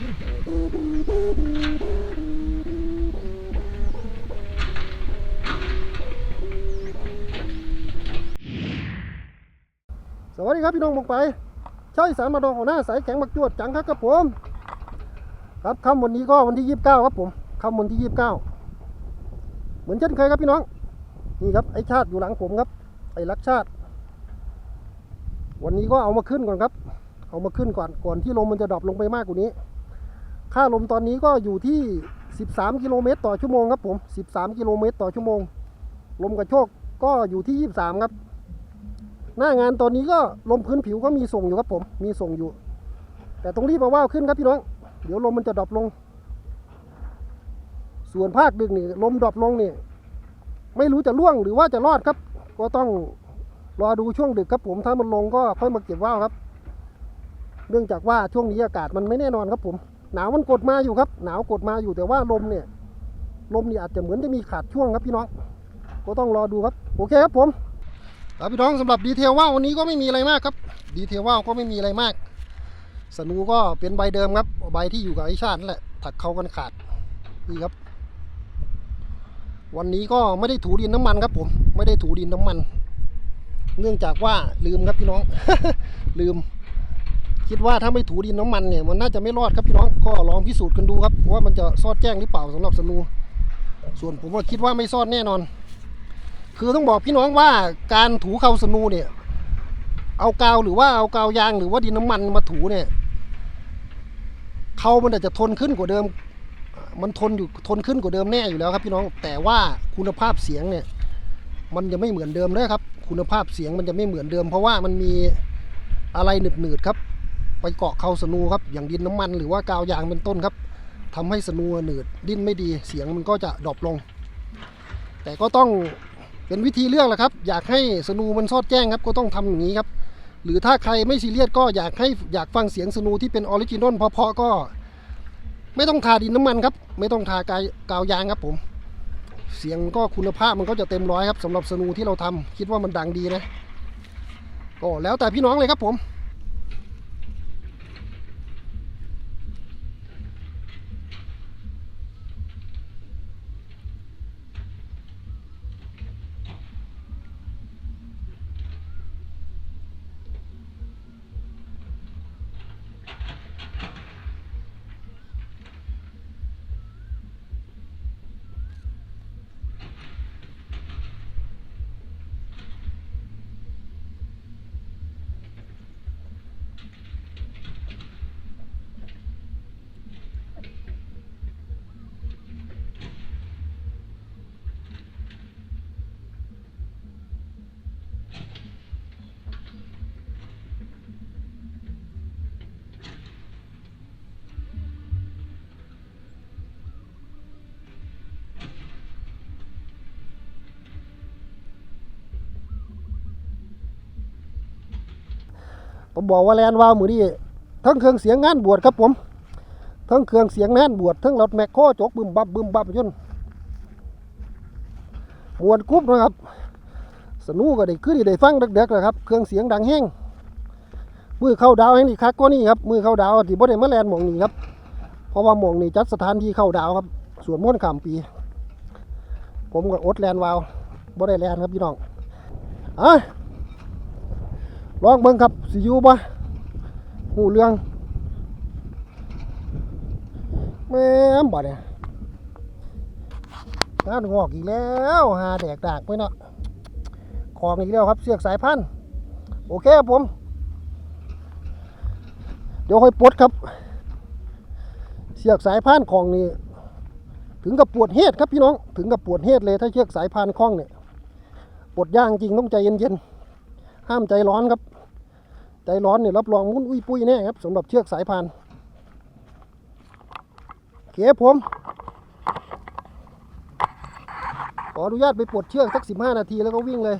สวัสดีครับพี่น้องมองไป ใช่สารมาดองของหน้าสายแข็งบักจวดจังครับครับผม ครับค่ำวันนี้ก็วันที่29ครับผมค่ำวันที่29เหมือนเช่นเคยครับพี่น้อง นี่ครับไอชาติอยู่หลังผมครับ ไอรักชาติ วันนี้ก็เอามาขึ้นก่อนครับ เอามาขึ้นก่อนก่อนที่ลมมันจะดรอปลงไปมากกว่านี้ ค่าลมตอนนี้ก็อยู่ที่ 13 กิโลเมตรต่อชั่วโมงครับผม 13 กิโลเมตรต่อชั่วโมง ลมกระโชกก็อยู่ที่ 23 ครับ หน้างานตอนนี้ก็ลมพื้นผิวก็มีส่งอยู่ครับผม มีส่งอยู่ แต่ต้องรีบมาว่าวขึ้นครับพี่น้อง เดี๋ยวลมมันจะดรอปลง ส่วนภาคดึกนี่ลมดรอปลงนี่ไม่รู้จะล่วงหรือว่าจะรอดครับ ก็ต้องรอดูช่วงดึกครับผมถ้ามันลงก็ค่อยมาเก็บว่าวครับ เนื่องจากว่าช่วงนี้อากาศมันไม่แน่นอนครับผม หนาวมันกดมาอยู่ครับ หนาวกดมาอยู่แต่ว่าลมเนี่ย ลมนี่อาจจะเหมือนจะมีขาดช่วงครับพี่น้อง ก็ต้องรอดูครับ โอเคครับผมครับพี่น้องสำหรับดีเทลว่าววันนี้ก็ไม่มีอะไรมากครับ ดีเทลว่าวก็ไม่มีอะไรมาก สนูก็เป็นใบเดิมครับ ใบที่อยู่กับไอชาตินั่นแหละ ถักเขากันขาด นี่ครับ วันนี้ก็ไม่ได้ถูดินน้ำมันครับ ผม ไม่ได้ถูดินน้ำมัน เนื่องจากว่าลืมครับพี่น้อง ลืม คิดว่าถ้าไม่ถูดินน้ำมันเนี่ยมันน่าจะไม่รอดครับพี่น้องก็ลองพิสูจน์กันดูครับว่ามันจะซอดแจ้งหรือเปล่าสำหรับสนู ส่วนผมว่าคิดว่าไม่ซอดแน่นอน คือต้องบอกพี่น้องว่าการถูเขาสนูเนี่ย เอากาวหรือว่าเอากาวยางหรือว่าดินน้ำมันมาถูเนี่ยเขามันอาจจะทนขึ้นกว่าเดิม มันทนอยู่ทนขึ้นกว่าเดิมแน่อยู่แล้วครับพี่น้อง แต่ว่าคุณภาพเสียงเนี่ย มันจะไม่เหมือนเดิมนะครับ คุณภาพเสียงมันจะไม่เหมือนเดิม เพราะว่ามันมีอะไรหนืดๆครับ ไปเกาะเขาสนูครับ อย่างดินน้ำมันหรือว่ากาวยางเป็นต้นครับทำให้สนูหนืดดิ้นไม่ดีเสียงมันก็จะดรอปลง แต่ก็ต้องเป็นวิธีเลือกแหละครับ อยากให้สนูมันซอดแจ้งครับก็ต้องทำอย่างนี้ครับ หรือถ้าใครไม่ซีเรียสก็อยากให้อยากฟังเสียงสนูที่เป็นออริจินอลเพราะๆก็ ไม่ต้องทาดินน้ำมันครับ ไม่ต้องทากายกาวยางครับผม เสียงก็คุณภาพมันก็จะเต็มร้อยครับสำหรับสนูที่เราทำคิดว่ามันดังดีนะก็แล้วแต่พี่น้องเลยครับผม ผมบอกว่าแลนวาวมือนี้ทั้งเครื่องเสียงงานบวชครับผม ทั้งเครื่องเสียงงานบวชทั้งรถแมคโครจกบึมบับบึมบับจนมวนกรุ๊บนะครับ สนุกก็ได้ขึ้นได้ฟังเด็กๆเลยครับ เครื่องเสียงดังแห้งมือเข้าดาวให้นี่คักก็นี่ครับ มือเข้าดาวที่บ่ได้มาแลนหมองนี่ครับ เพราะว่าหมองนี่จัดสถานที่เข้าดาวครับส่วนม้วนขามปี ผมก็อดแลนวาวบ่ได้แลนครับพี่น้องอะ ลองเบิ่งครับสิอยู่บ่หูเรื่องแม่มบ่เนี่ยงานงอกอีกแล้วหาแดกดากไปเนาะของอีกแล้วครับเสือกสายพันธุ์โอเคครับผม เดี๋ยวค่อยปลดครับเสือกสายพันธุ์ของนี่ถึงกับปวดเฮ็ดครับพี่น้องถึงกับปวดเฮ็ดเลยถ้าเชือกสายพานธ์คล้องเนี่ยปวดย่างจริงต้องใจเย็นๆห้ามใจร้อนครับ ใจร้อนเนี่ยรับรองมุ้นอุ้ยปุ้ยแน่ครับสำหรับเชือกสายพานโอเคผม ขออนุญาตไปปลดเชือกสักสิบห้านาทีแล้วก็วิ่งเลย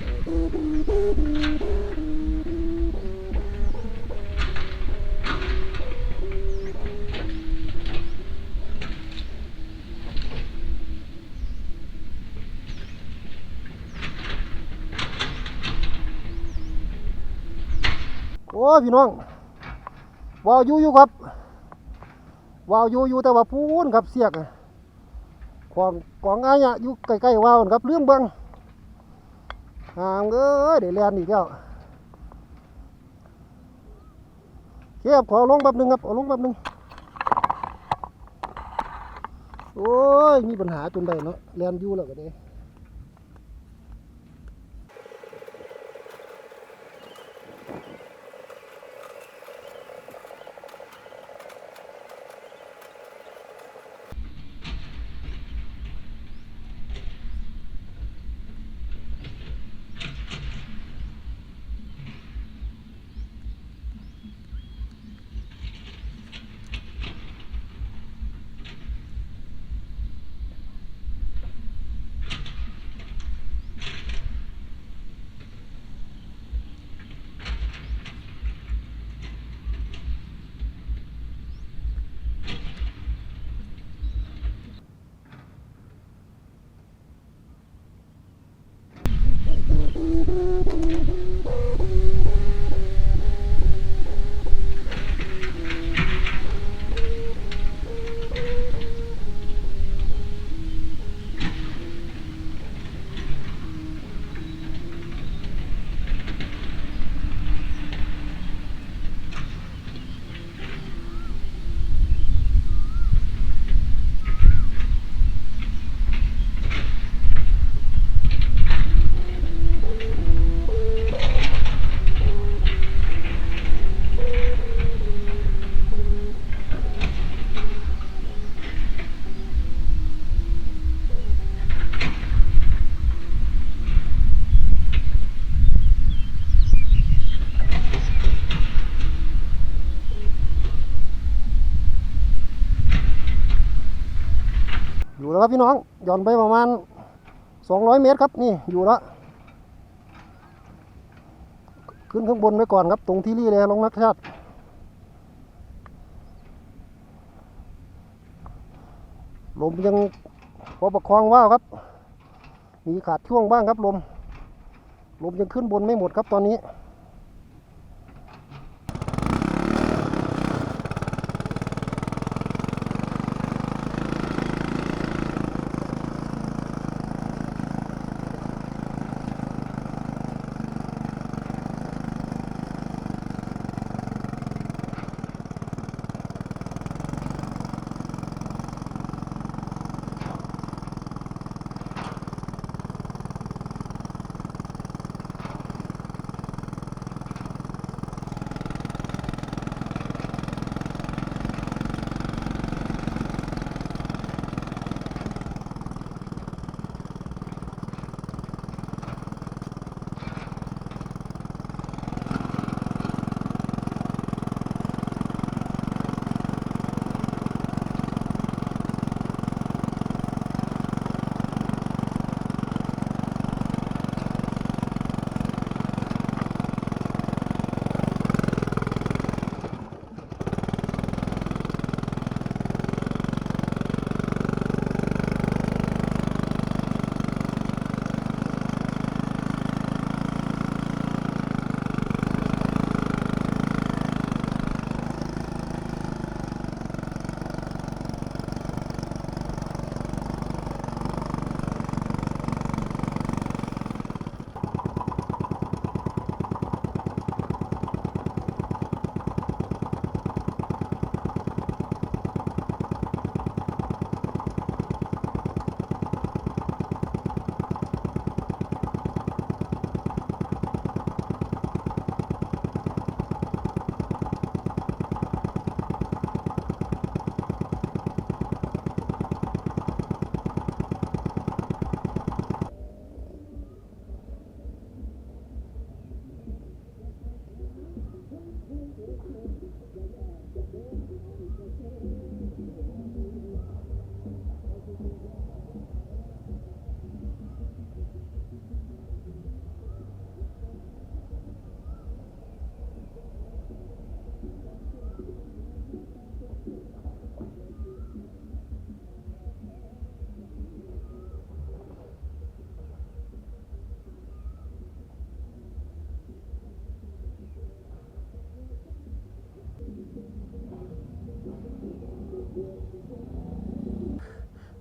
โอ้พี่น้องวาวอยู่อยู่ครับวาวอยู่อยู่แต่ว่าพูนครับเสียกอะของกองอายอยู่ใกล้ๆวาวครับเรื่องเบิง หามเอ้ยเดี๋ยวแลนอีกแล้วเก็บขอลงแป๊บหนึงครับขอลงแป๊บหนึงโอ้ยมีปัญหาจนได้เนาะแลนอยู่แล้วก็ได้ ครับพี่น้องหย่อนไปประมาณ 200 เมตรครับนี่อยู่แล้วขึ้นข้างบนไว้ก่อนครับ ตรงที่รี่เลยลงนักชาติลมยังพอประคองว่าวครับ มีขาดช่วงบ้างครับลม ลมยังขึ้นบนไม่หมดครับตอนนี้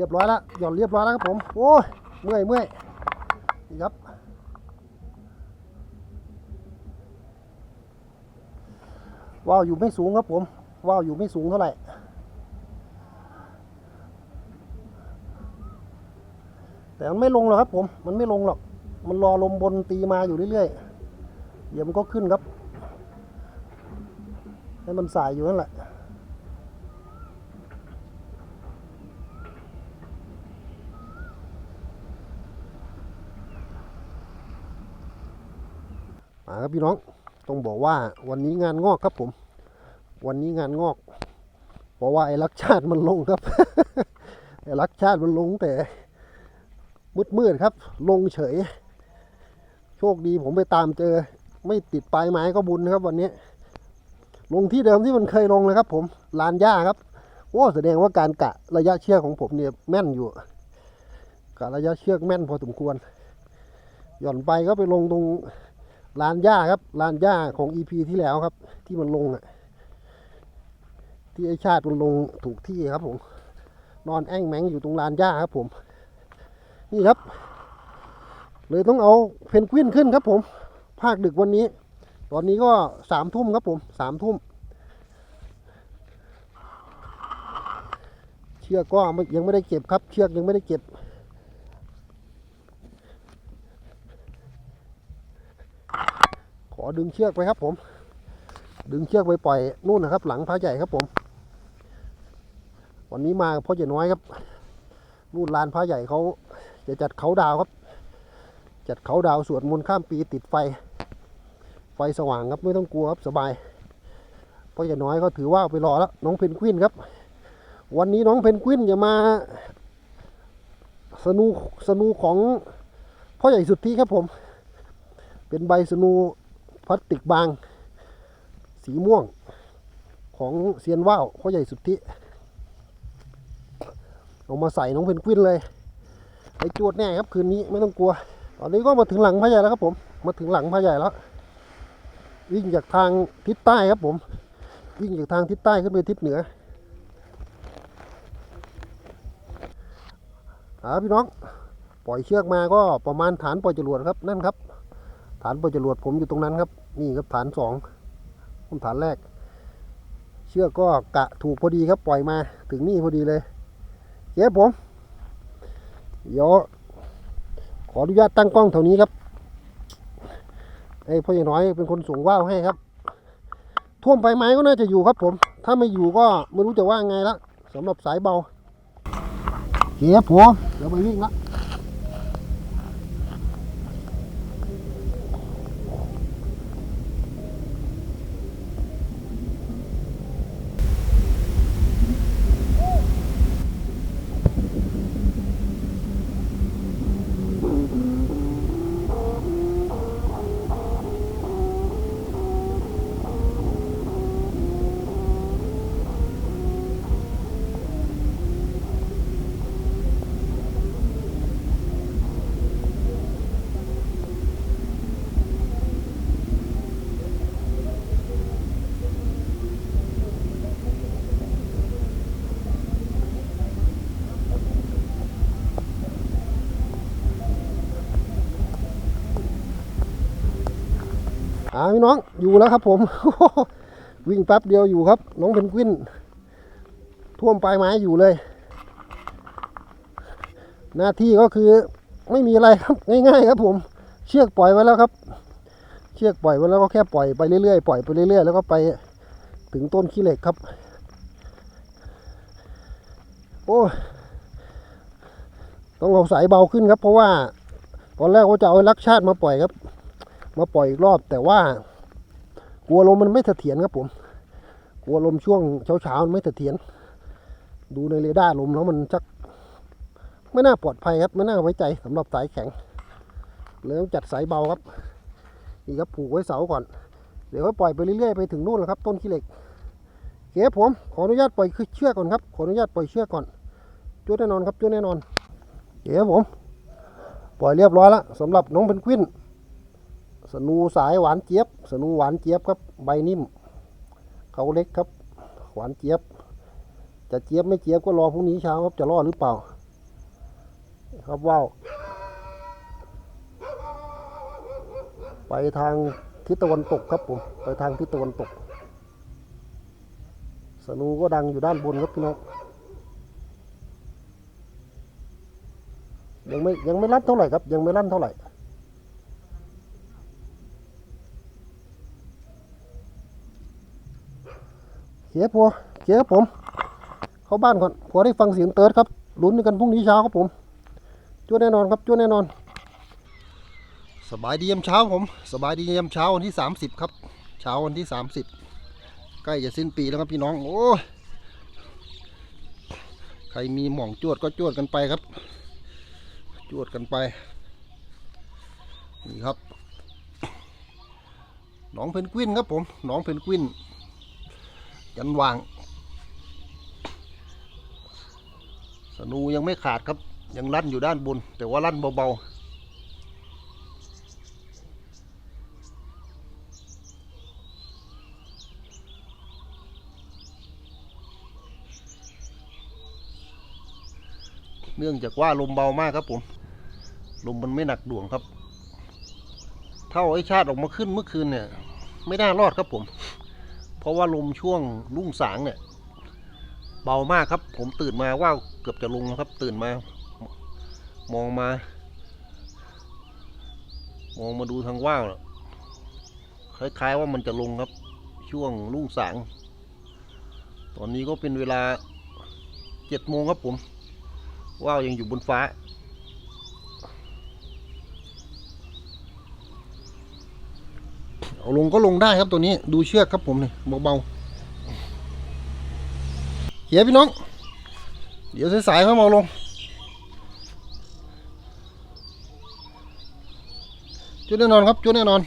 รียบร้อยแล้วหย่อนเรียบร้อยแล้วครับผม โอ้ยเมื่อยเมื่อยนี่ครับว่าวอยู่ไม่สูงครับผมว่าวอยู่ไม่สูงเท่าไหร่แต่มันไม่ลงหรอกครับผม มันไม่ลงหรอก มันรอลมบนตีมาอยู่เรื่อยๆ เดี๋ยวมันก็ขึ้นครับ ให้มันสายอยู่นั่นแหละ ครับพี่น้อง ต้องบอกว่าวันนี้งานงอกครับผม วันนี้งานงอก เพราะว่าไอ้รักชาติมันลงครับ ไอ้รักชาติมันลงแต่มืดมืดครับ ลงเฉย โชคดีผมไปตามเจอ ไม่ติดปลายไม้ก็บุญนะครับ วันนี้ ลงที่เดิมที่มันเคยลงเลยครับ ผมลานหญ้าครับโอ้แสดงว่าการกะระยะเชือกของผมเนี่ยแม่นอยู่กะระยะเชือกแม่นพอสมควร หย่อนไปก็ไปลงตรง ลานหญ้าครับลานหญ้าของ EP ที่แล้วครับ ที่มันลงอะ ที่ไอชาติมันลงถูกที่ครับผม นอนแอ่งแมงอยู่ตรงลานหญ้าครับ ผม นี่ครับ เลยต้องเอาเพนกวินขึ้นครับ ผม ภาคดึกวันนี้ ตอนนี้ก็สามทุ่มครับผมสามทุ่มเชือกก็ยังไม่ได้เก็บครับ เชือกยังไม่ได้เก็บ อดึงเชือกไปครับผม ดึงเชือกไปปล่อยนู่นนะครับ หลังพระใหญ่ครับผม วันนี้มาพ่อใหญ่น้อยครับนู่นลานพระใหญ่เขาจะจัดเขาดาวครับ จัดเขาดาวสวดมนต์ข้ามปีติดไฟ ไฟสว่างครับไม่ต้องกลัวครับสบายพ่อใหญ่น้อยก็ถือว่าไปรอแล้วน้องเพนกวินครับ วันนี้น้องเพนกวินจะมาสนูสนูของพ่อใหญ่สุดที่ครับผม เป็นใบสนู พลาสติกบาง สีม่วง ของเซียนว่าวพ่อใหญ่สุดที่เอามาใส่น้องเพนกวินเลยไปจวดแน่ครับคืนนี้ไม่ต้องกลัว ตอนนี้ก็มาถึงหลังพระใหญ่แล้วครับผม มาถึงหลังพระใหญ่แล้ว วิ่งจากทางทิศใต้ครับผม วิ่งจากทางทิศใต้ขึ้นไปทิศเหนืออาพี่น้อง ปล่อยเชือกมาก็ประมาณฐานปล่อยจรวดครับนั่นครับ ฐานปจรวดผมอยู่ตรงนั้นครับ นี่ครับฐานสองผมฐานแรก เชือกก็กะถูกพอดีครับปล่อยมาถึงนี่พอดีเลยเย้ผมเดี๋ยวขออนุญาตตั้งกล้องแถวนี้ครับไอ้พ่อใหญ่น้อยเป็นคนส่งว่าวให้ครับ ท่วมไปไหมก็น่าจะอยู่ครับผม ถ้าไม่อยู่ก็ไม่รู้จะว่าไงละสำหรับสายเบาเย้ผมเดี๋ยวไปวิ่งละ อ่าพี่น้องอยู่แล้วครับผม วิ่งแป๊บเดียวอยู่ครับ น้องเพนกวิน ท่วมปลายไม้อยู่เลย หน้าที่ก็คือไม่มีอะไรครับง่ายๆครับผม เชือกปล่อยไว้แล้วครับ เชือกปล่อยไว้แล้วก็แค่ปล่อยไปเรื่อยๆปล่อยไปเรื่อยๆแล้วก็ไปถึงต้นขี้เหล็กครับ โอ้ต้องเอาสายเบาขึ้นครับ เพราะว่าตอนแรกว่าจะเอาลักชาติมาปล่อยครับ มาปล่อยอีกรอบ แต่ว่า กลัวลมมันไม่เสถียรครับผม กลัวลมช่วงเช้าๆมันไม่เสถียรดูในเรดาร์ลมแล้วมันชักไม่น่าปลอดภัยครับไม่น่าไว้ใจสำหรับสายแข็งเลยต้องจัดสายเบาครับนี่ครับผูกไว้เสาก่อน เดี๋ยวก็ปล่อยไปเรื่อยๆไปถึงนู่นแหละครับ ต้นขี้เหล็กเคครับผมขออนุญาตปล่อยเชือกก่อนครับขออนุญาตปล่อยเชือกก่อนจุดแน่นอนครับจุดแน่นอนเคครับผม ปล่อยเรียบร้อยแล้วสำหรับน้องเพนกวิน สนูสายหวานเจี๊ยบ สนูหวานเจี๊ยบครับ ใบนิ่ม เขาเล็กครับ หวานเจี๊ยบ จะเจี๊ยบไม่เจี๊ยบก็รอพรุ่งนี้เช้าครับ จะรอดหรือเปล่า ครับว่าวไปทางทิศตะวันตกครับผม ไปทางทิศตะวันตก สนูก็ดังอยู่ด้านบนครับพี่น้องยังไม่ยังไม่ลั่นเท่าไหร่ครับ ยังไม่ลั่นเท่าไหร่ เขียพัวเขียครับผม เข้าบ้านก่อนพอได้ฟังเสียงเติร์ดครับลุ้นกันพรุ่งนี้เช้าครับผมจ้วแน่นอนครับจ้วแน่นอน สบายดียามเช้าผม สบายดียามเช้าวันที่ 30 ครับ เช้าวันที่ 30 ใกล้จะสิ้นปีแล้วครับพี่น้อง โอ้ยใครมีหม่องจวดก็จวดกันไปครับ จวดกันไป นี่ครับหนองเพนกวินครับผมหนองเพนกวิน ยันวาง สนูยังไม่ขาดครับ ยังลั่นอยู่ด้านบน แต่ว่าลั่นเบาๆ เนื่องจากว่าลมเบามากครับผม ลมมันไม่หนักดวงครับ เท่าไอชาติออกมาขึ้นเมื่อคืนเนี่ย ไม่น่ารอดครับผม เพราะว่าลมช่วงรุ่งสางเนี่ย เบามากครับ ผมตื่นมาว่าเกือบจะลงครับ ตื่นมา มองมา มองมาดูทางว่าวคล้ายๆว่ามันจะลงครับ ช่วงรุ่งสาง ตอนนี้ก็เป็นเวลาเจ็ดโมงครับผม ว่าวยังอยู่บนฟ้า เอาลงก็ลงได้ครับตัวนี้ดูเชือกครับผมนี่เบาๆเฮียพี่น้อง เดี๋ยวสายๆเขามาเอาลงจุดแน่นอนครับจุดแน่นอน